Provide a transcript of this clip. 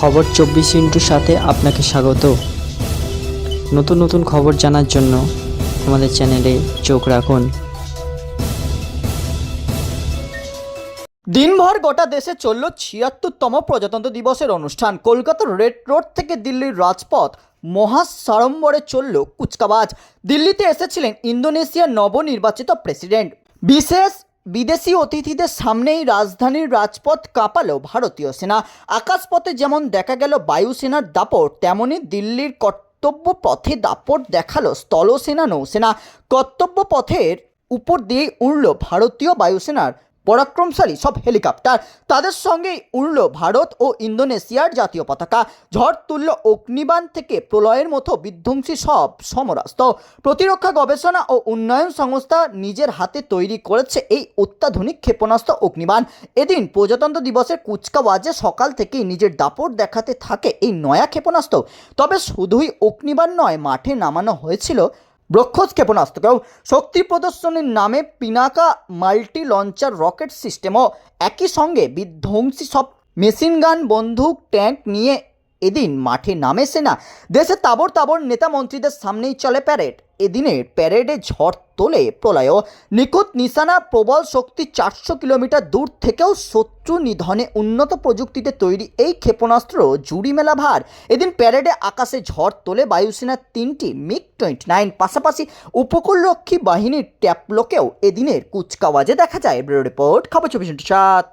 খবর চব্বিশ ইন্টুর সাথে আপনাকে স্বাগত। নতুন নতুন খবর জানার জন্য আমাদের চ্যানেলে চোখ রাখুন। দিনভর গোটা দেশে চলল ছিয়াত্তরতম প্রজাতন্ত্র দিবসের অনুষ্ঠান। কলকাতার রেড রোড থেকে দিল্লির রাজপথ মহাসাড়ম্বরে চলল কুচকাওয়াজ। দিল্লিতে এসেছিলেন ইন্দোনেশিয়ার নবনির্বাচিত প্রেসিডেন্ট। বিশেষ বিদেশি অতিথিদের সামনেই রাজধানীর রাজপথ কাঁপালো ভারতীয় সেনা। আকাশপথে যেমন দেখা গেল বায়ুসেনার দাপট তেমনই দিল্লির কর্তব্য পথে দাপট দেখাল স্থলসেনা নৌসেনা। কর্তব্য পথের উপর দিয়ে উড়ল ভারতীয় বায়ুসেনার পরাক্রমশালী সব হেলিকপ্টার। তাদের সঙ্গেই উড়ল ভারত ও ইন্দোনেশিয়ার জাতীয় পতাকা। ঝড় তুলল অগ্নিবাণ থেকে প্রলয়ের মতো বিধ্বংসী সব সমরাস্ত। প্রতিরক্ষা গবেষণা ও উন্নয়ন সংস্থা নিজের হাতে তৈরি করেছে এই অত্যাধুনিক ক্ষেপণাস্ত্র অগ্নিবাণ। এদিন প্রজাতন্ত্র দিবসের কুচকাওয়াজে সকাল থেকেই নিজের দাপট দেখাতে থাকে এই নয়া ক্ষেপণাস্ত্র। তবে শুধুই অগ্নিবাণ নয়, মাঠে নামানো হয়েছিল ব্রক্ষস ক্ষেপণাস্ত্রকেও শক্তি প্রদর্শনের নামে পিনাকা মাল্টি লঞ্চার রকেট সিস্টেমও একই সঙ্গে বিধ্বংসী সব মেশিন গান, বন্দুক, ট্যাঙ্ক নিয়ে এদিন মাঠে নামে সেনা। দেশে তাবর তাবর নেতা মন্ত্রীদের সামনেই চলে প্যারেড। এদিনের প্যারেডে ঝড় তোলে প্রলয়। নিখুঁত নিশানা প্রবল শক্তি চারশো কিলোমিটার দূর থেকেও শত্রু নিধনে উন্নত প্রযুক্তিতে তৈরি এই ক্ষেপণাস্ত্র জুড়ি মেলা ভার। এদিন প্যারেডে আকাশে ঝড় তোলে বায়ুসেনার তিনটি মিগ টোয়েন্টি নাইন। পাশাপাশি উপকূলরক্ষী বাহিনীর ট্যাপলোকেও এদিনের কুচকাওয়াজে দেখা যায়। ব্যুরো রিপোর্ট, খবর চব্বিশ সাত।